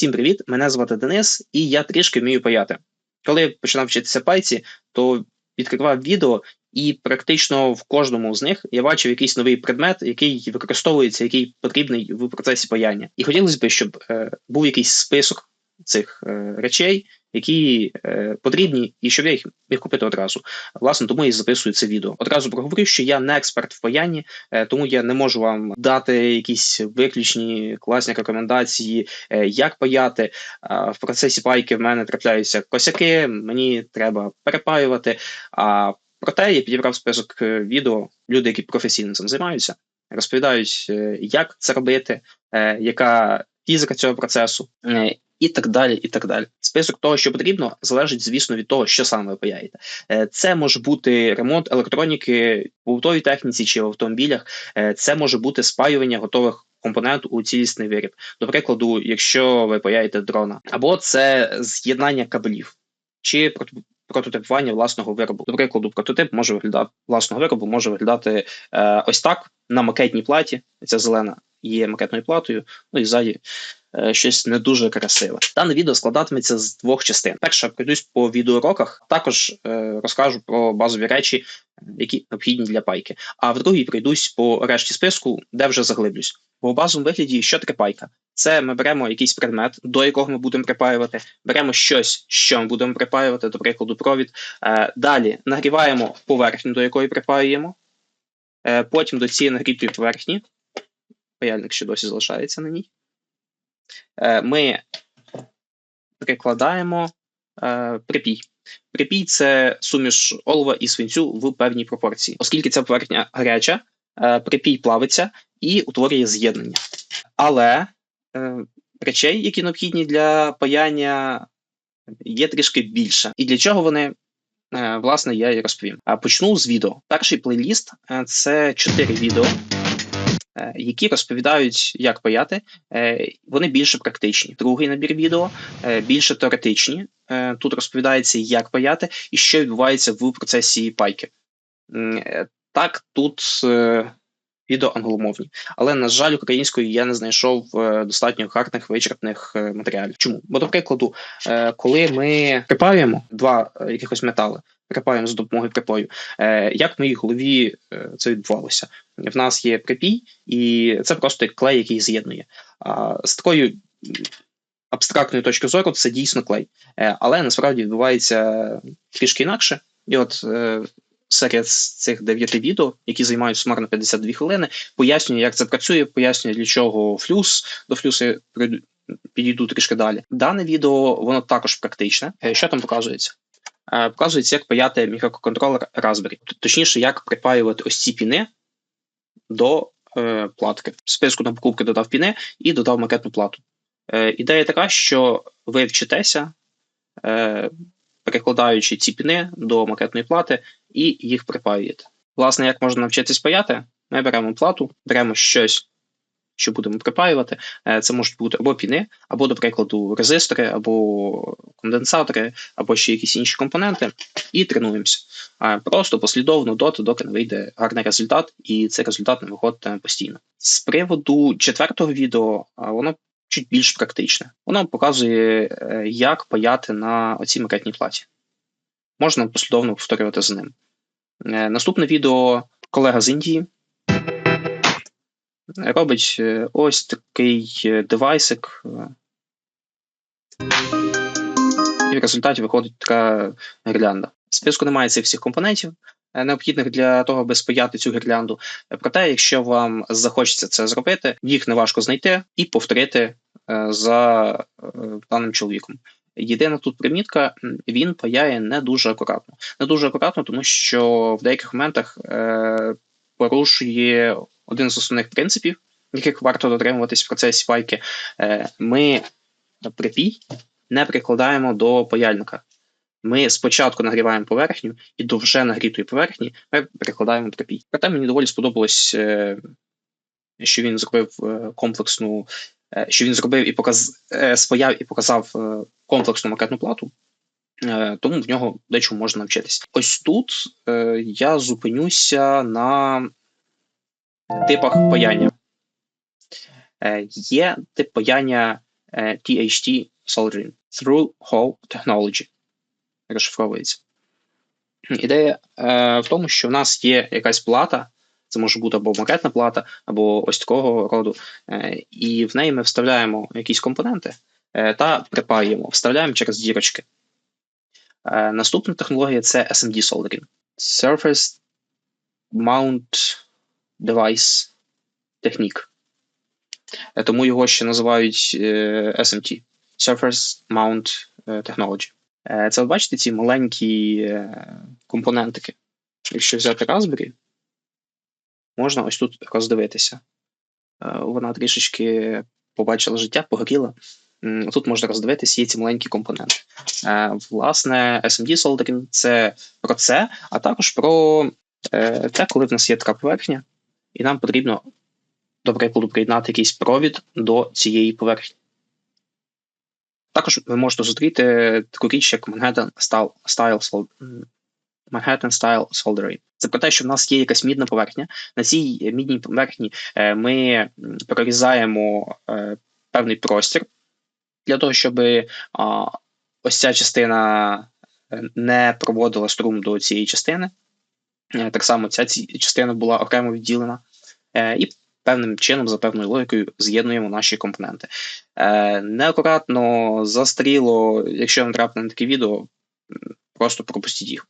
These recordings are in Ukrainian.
Всім привіт! Мене звати Денис, і я трішки вмію паяти. Коли починав вчитися пайці, то відкривав відео, і практично в кожному з них я бачив якийсь новий предмет, який використовується, який потрібний в процесі паяння. І хотілося б, щоб е, був якийсь список цих е, речей, які е, потрібні, і щоб я їх міг купити одразу. Власне, тому я і записую це відео. Одразу проговорю, що я не експерт в паянні, е, тому я не можу вам дати якісь виключні класні рекомендації, як паяти. В процесі пайки в мене трапляються косяки, мені треба перепаювати. А проте я підібрав список відео, люди, які професійно цим займаються, розповідають, як це робити, яка фізика цього процесу. І так далі, і так далі. Список того, що потрібно, залежить, звісно, від того, що саме ви паяєте. Е, це може бути ремонт електроніки в побутовій техніці чи в автомобілях. Е, це може бути спаювання готових компонент у цілісний виріб. До прикладу, якщо ви паяєте дрона, або це з'єднання кабелів, чи прототипування власного виробу. До прикладу, прототип може виглядати власного виробу, може виглядати е, ось так на макетній платі. Ця зелена є макетною платою, ну і ззаді щось не дуже красиве. Дане відео складатиметься з двох частин. Перша пройдусь по відеоуроках, також е, розкажу про базові речі, які необхідні для пайки. А в другій пройдусь по решті списку, де вже заглиблюсь. Бо в базовому вигляді, що таке пайка? Це ми беремо якийсь предмет, до якого ми будемо припаювати, беремо щось, що ми будемо припаювати, до прикладу, провід. Е, далі нагріваємо поверхню, до якої припаюємо. Е, потім до цієї нагрітої поверхні. Паяльник ще досі залишається на ній. Е, ми прикладаємо е, припій. Припій це суміш олова і свинцю в певній пропорції. Оскільки ця поверхня гаряча, е, припій плавиться і утворює з'єднання. Але речей, які необхідні для паяння, є трішки більше. І для чого вони? Власне, я і розповім. Почну з відео. Перший плейліст це чотири відео. Е, які розповідають, як паяти, е, вони більше практичні. Другий набір відео е, більше теоретичні. Тут розповідається, як паяти і що відбувається в процесі пайки. Так, тут відео англомовні, але на жаль, українською я не знайшов достатньо гарних вичерпних матеріалів. Чому? Бо, до прикладу, коли ми припаюємо два якихось метали, припаємо за допомогою припою. Е, Як в моїй голові е, це відбувалося? В нас є припій, і це просто як клей, який з'єднує. А з такою абстрактної точки зору це дійсно клей. Е, Але насправді відбувається трішки інакше. І от е, серед цих дев'яти відео, які займають сумарно 52 хвилини, пояснюю, як це працює, пояснюю, для чого флюс, до флюсу підійду трішки далі. Дане відео воно також практичне. Що там показується? Е, показується, як паяти мікроконтролер Raspberry. Точніше, як припаювати ось ці піни до е, платки. В списку на покупки додав піни і додав макетну плату. Е, Ідея така, що ви вчитеся, перекладаючи ці піни до макетної плати, і їх припаюєте. Власне, як можна навчитись паяти, ми беремо плату, беремо щось що будемо припаювати. Е, це можуть бути або піни, або, до прикладу, резистори, або конденсатори, або ще якісь інші компоненти, і тренуємося. Просто послідовно доти, доки не вийде гарний результат, і цей результат не виходить постійно. З приводу четвертого відео, воно чуть більш практичне. Воно показує, е, як паяти на оцій макетній платі. Можна послідовно повторювати за ним. Е, наступне відео колега з Індії робить е, ось такий е, девайсик. І в результаті виходить така гірлянда. В списку немає цих всіх компонентів, е, необхідних для того, аби спаяти цю гірлянду. Проте, якщо вам захочеться це зробити, їх не важко знайти і повторити за даним чоловіком. Єдина тут примітка, він паяє не дуже акуратно. Не дуже акуратно, тому що в деяких моментах порушує один з основних принципів, яких варто дотримуватись в процесі пайки. Е, ми припій не прикладаємо до паяльника. Ми спочатку нагріваємо поверхню, і до вже нагрітої поверхні ми прикладаємо припій. Проте мені доволі сподобалось, е, що він зробив е, комплексну, що він зробив і показ, спаяв і показав комплексну макетну плату. Тому в нього дечому можна навчитись. Ось тут я зупинюся на типах паяння. Е, є тип паяння е, THT Soldering Through Hole Technology. Розшифровується. Ідея е, в тому, що в нас є якась плата, це може бути або макетна плата, або ось такого роду, е, і в неї ми вставляємо якісь компоненти е, та припаюємо, вставляємо через дірочки. Е, наступна технологія це SMD Soldering. Surface Mount Device Technique. Е, тому його ще називають е, SMT Surface Mount е, Technology. Це, от бачите, ці маленькі компонентики. Якщо взяти Raspberry, можна ось тут роздивитися. Вона трішечки побачила життя, погоріла. Тут можна роздивитися, є ці маленькі компоненти. Власне, SMD Soldering – це про це, а також про те, коли в нас є така поверхня, і нам потрібно, до прикладу, приєднати якийсь провід до цієї поверхні. Також ви можете зустріти таку річ, як Manhattan Style, Style, Manhattan Style Soldering. Це про те, що в нас є якась мідна поверхня. На цій мідній поверхні е, ми прорізаємо е, певний простір для того, щоб ось ця частина е, не проводила струм до цієї частини. Е, Так само ця частина була окремо відділена. Е, І певним чином, за певною логікою, з'єднуємо наші компоненти. Е, Неакуратно, застріло, якщо вам трапне на таке відео, просто пропустіть їх.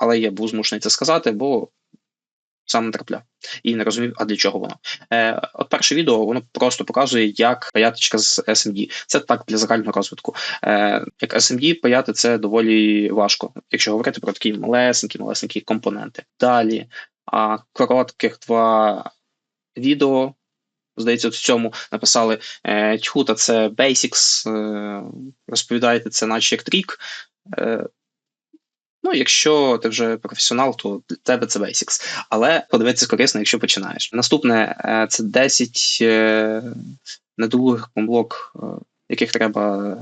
Але я був змушений це сказати, бо сам не трапляв і не розумів, а для чого воно. Е, от перше відео воно просто показує, як паяточка з SMD. Це так для загального розвитку. Е, як SMD паяти це доволі важко, якщо говорити про такі малесенькі, малесенькі компоненти. Далі а, коротких два відео. Здається, в цьому написали е, тьху, та це Basics, е, розповідаєте це, наче як трік. Ну, якщо ти вже професіонал, то для тебе це Basics. Але подивитися корисно, якщо починаєш. Наступне е, це 10 е, недолугих помилок, е, яких треба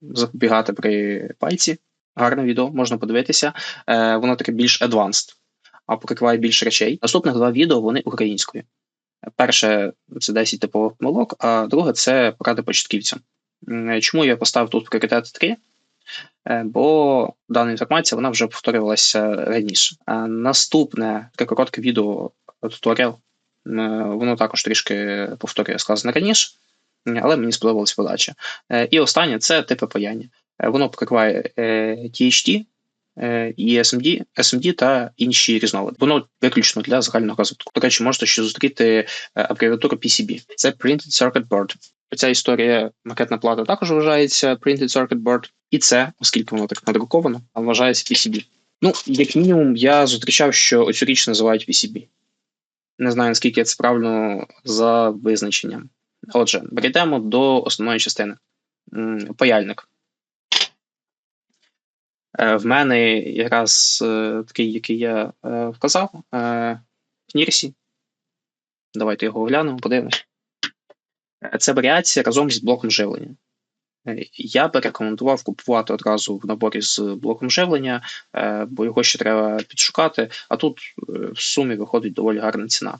запобігати при пайці. Гарне відео, можна подивитися. Воно таке більш advanced, а покриває більше речей. Наступних два відео вони українською. Перше це 10 типових помилок, а друге це поради початківцям. Чому я поставив тут пріоритет 3? Е, Бо дана інформація вона вже повторювалася раніше. А наступне таке коротке відео туторіал. Воно також трішки повторює сказане раніше, але мені сподобалась подача. Е, І останнє це типи паяння. Е, Воно покриває е, THT, е, і SMD, SMD та інші різновиди. Воно виключно для загального розвитку. До речі, можете ще зустріти е, абревіатуру PCB. Це Printed Circuit Board. Ця історія макетна плата також вважається Printed Circuit Board. І це, оскільки воно так надруковано, вважається PCB. Ну, як мінімум, я зустрічав, що оцю річ називають PCB. Не знаю, наскільки це правильно за визначенням. Отже, перейдемо до основної частини. Паяльник. Е, В мене якраз е, такий, який я е, вказав, в Нірсі. Давайте його оглянемо, подивимось. Це варіація разом з блоком живлення. Я би рекомендував купувати одразу в наборі з блоком живлення, бо його ще треба підшукати, а тут в сумі виходить доволі гарна ціна.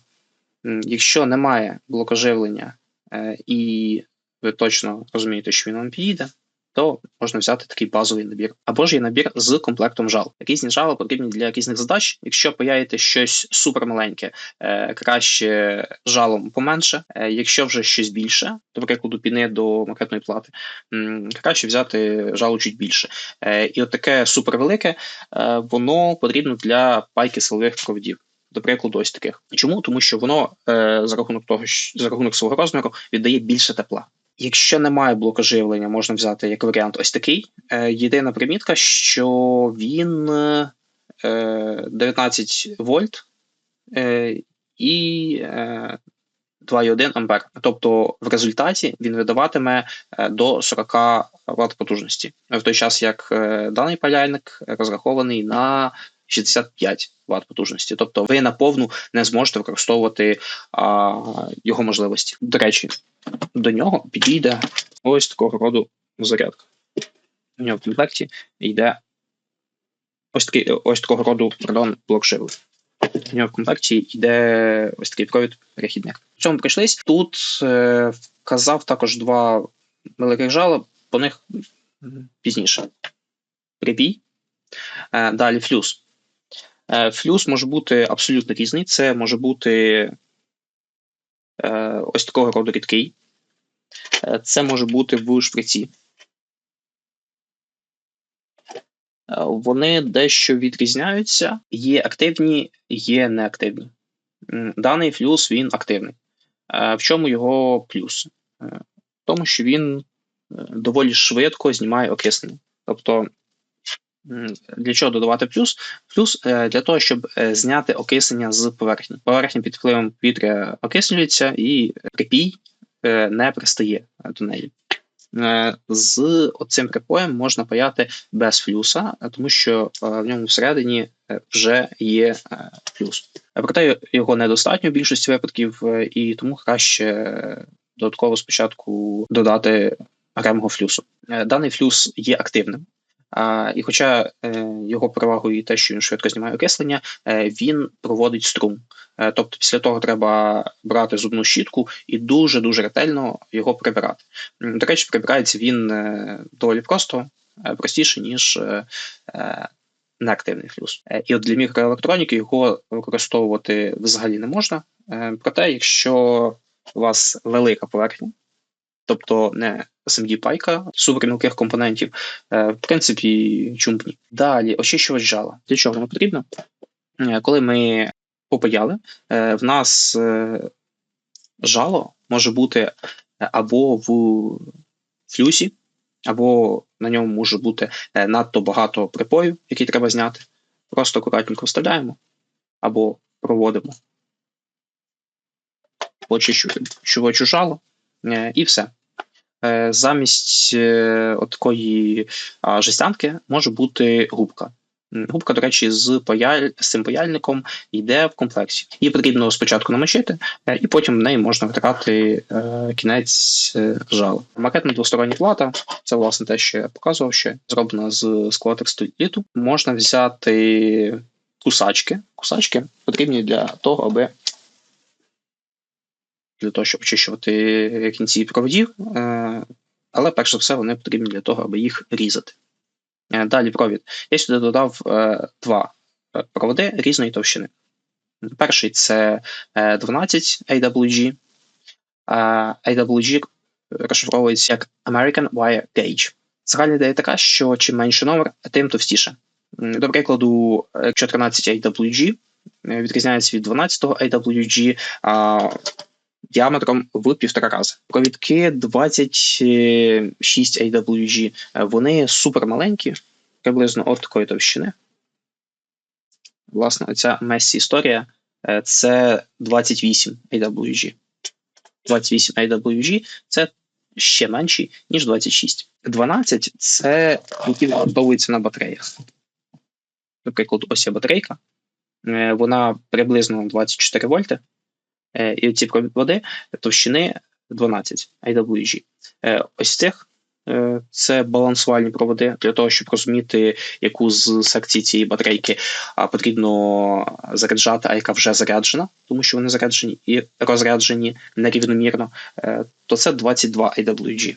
Якщо немає блока живлення і ви точно розумієте, що він вам підійде, то можна взяти такий базовий набір. Або ж є набір з комплектом жал. Різні жала потрібні для різних задач. Якщо паяєте щось супермаленьке, е, краще жалом поменше. Е, Якщо вже щось більше, до прикладу, піни до макетної плати, краще взяти жалу чуть більше. Е, І от таке супервелике, воно потрібно для пайки силових проводів. До прикладу, ось таких. Чому? Тому що воно е, за рахунок того, що за рахунок свого розміру віддає більше тепла. Якщо немає блоку живлення, можна взяти як варіант ось такий. Е, єдина примітка, що він е, 19 вольт е, і е, 2,1 ампер. Тобто в результаті він видаватиме е, до 40 Вт потужності, в той час як е, даний паляльник розрахований на 65 Вт потужності. Тобто ви наповну не зможете використовувати а, його можливості. До речі, до нього підійде ось такого роду зарядка. У нього в комплекті йде ось такий ось такого роду пардон, блок живлення. У нього в комплекті йде ось такий провід перехідник. В чому прийшлись? Тут е, вказав також два великих жало, по них пізніше. Припій. Е, далі флюс. Е, флюс може бути абсолютно різний. Це може бути ось такого роду рідкий. Це може бути в шприці. Вони дещо відрізняються, є активні, є неактивні. Даний флюс він активний. В чому його плюс? В тому, що він доволі швидко знімає окиснення. Тобто, для чого додавати плюс? Плюс е, для того, щоб е, зняти окиснення з поверхні. Поверхня під впливом повітря окислюється і припій е, не пристає до неї. З цим припоєм можна паяти без флюса, тому що в ньому всередині вже є флюс. Проте його недостатньо в більшості випадків, і тому краще додатково спочатку додати окремого флюсу. Даний флюс є активним. А, І хоча е, його перевагою те, що він швидко знімає окислення, е, він проводить струм. Е, тобто, після того треба брати зубну щітку і дуже дуже ретельно його прибирати. До речі, прибирається він е, доволі просто, е, простіше, ніж е, е, неактивний флюс. І от для мікроелектроніки його використовувати взагалі не можна. Проте, якщо у вас велика поверхня, тобто не SMD пайка супермілких компонентів, е, в принципі, чумпні. Далі очищувач жала. Для чого воно потрібно? Е, коли ми попаяли, е, в нас жало може бути або в флюсі, або на ньому може бути надто багато припою, які треба зняти. Просто акуратненько вставляємо або проводимо очищувачу жало і все. Е, замість е, такої жестянки може бути губка. Губка, до речі, з паяль, з цим паяльником йде в комплексі. Її потрібно спочатку намочити, е, і потім в неї можна втирати кінець жала. Макетна двостороння плата це власне те, що я показував, що зроблена з склотекстиліту. Можна взяти кусачки. Кусачки потрібні для того, аби для того, щоб очищувати кінці проводів, е, але перш за все вони потрібні для того, аби їх різати. Е, далі провід. Я сюди додав е, два проводи різної товщини. Перший це 12 AWG. AWG розшифровується як American Wire Gauge. Загальна ідея така, що чим менше номер, тим товстіше. До прикладу, 14 AWG відрізняється від 12 AWG діаметром в півтора рази. Провідки 26 AWG, вони супер маленькі, приблизно от такої товщини. Власне, оця Мессі історія е, це 28 AWG. 28 AWG це ще менші, ніж 26. 12 це які використовуються на батареях. Наприклад, ось є батарейка. Е, вона приблизно 24 вольти. Е, і ці проводи товщини 12 IWG. Е, ось цих е, це балансувальні проводи для того, щоб розуміти, яку з секцій цієї батарейки потрібно заряджати, а яка вже заряджена, тому що вони заряджені і розряджені нерівномірно, то це 22 IWG.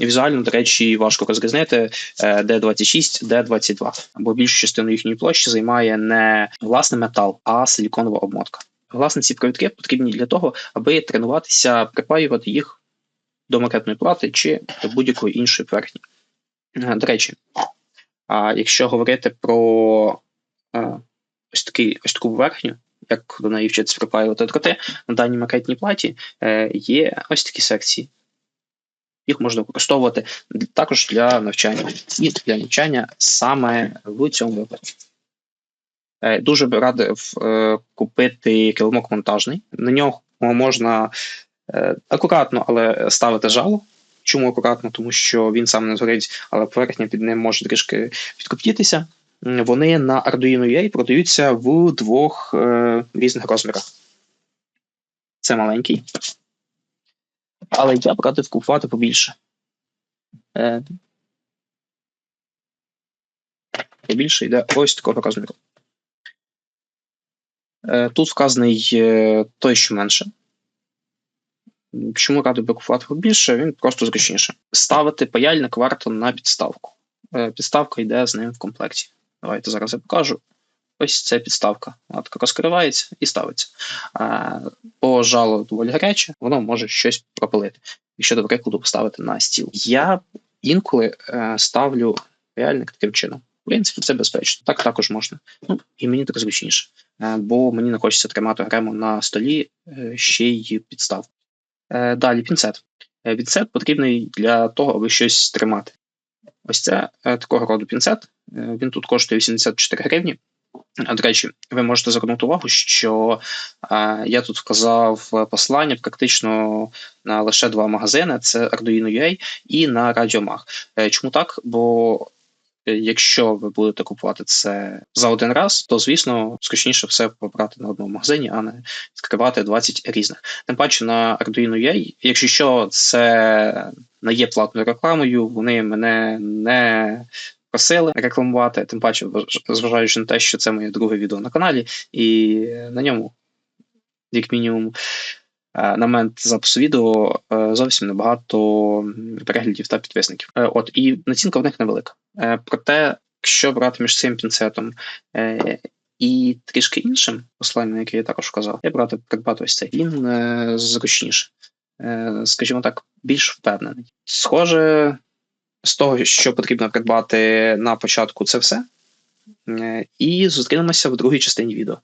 Візуально, до речі, важко розрізнити d 26 d 22 бо більшу частину їхньої площі займає не власне метал, а силіконова обмотка. Власне, ці провідки потрібні для того, аби тренуватися, припаювати їх до макетної плати чи до будь-якої іншої поверхні. Е, до речі, а якщо говорити про е, ось такий, ось таку поверхню, як до неї вчиться припаювати дроти, на даній макетній платі е, є ось такі секції. Їх можна використовувати також для навчання і для навчання саме в цьому випадку. Е, дуже б радив е, купити килимок монтажний. На нього можна е, акуратно, але ставити жало. Чому акуратно? Тому що він сам не згорить, але поверхня під ним може трішки підкоптітися. Вони на Arduino UA продаються в двох різних розмірах. Це маленький. Але я б радив купувати побільше. Побільше йде ось такого розміру. Е, тут вказаний е, той, що менше. Чому радий би купувати більше? Він просто зручніше. Ставити паяльник варто на підставку. Е, Підставка йде з ним в комплекті. Давайте зараз я покажу. Ось це підставка. Вона розкривається і ставиться. А, Бо жало доволі гаряче, воно може щось пропалити, якщо, до прикладу, поставити на стіл. Я інколи ставлю паяльник таким чином. В принципі, це безпечно. Так також можна. Ну, і мені так зручніше. Е, бо мені не хочеться тримати грему на столі е, ще й підставку. Е, Далі пінцет. Пінцет потрібний для того, аби щось тримати. Ось це такого роду пінцет. Він тут коштує 84 гривні. До речі, ви можете звернути увагу, що я тут вказав послання практично на лише два магазини: це Arduino.ua і на. Е, Чому так? Бо якщо ви будете купувати це за один раз, то звісно скучніше все побрати на одному магазині, а не відкривати 20 різних. Тим паче на Arduino.ua, якщо що, це не є платною рекламою, вони мене не просили рекламувати, тим паче, зважаючи на те, що це моє друге відео на каналі, і на ньому, як мінімум, на момент запису відео е, зовсім небагато переглядів та підписників. Е, От і націнка в них невелика. Е, Проте, якщо брати між цим пінцетом е, і трішки іншим посланням, яке я також вказав, я брати придбати ось цей. Він е, зручніше, е, скажімо так, більш впевнений. Схоже, з того, що потрібно придбати на початку, це все. Е, І зустрінемося в другій частині відео.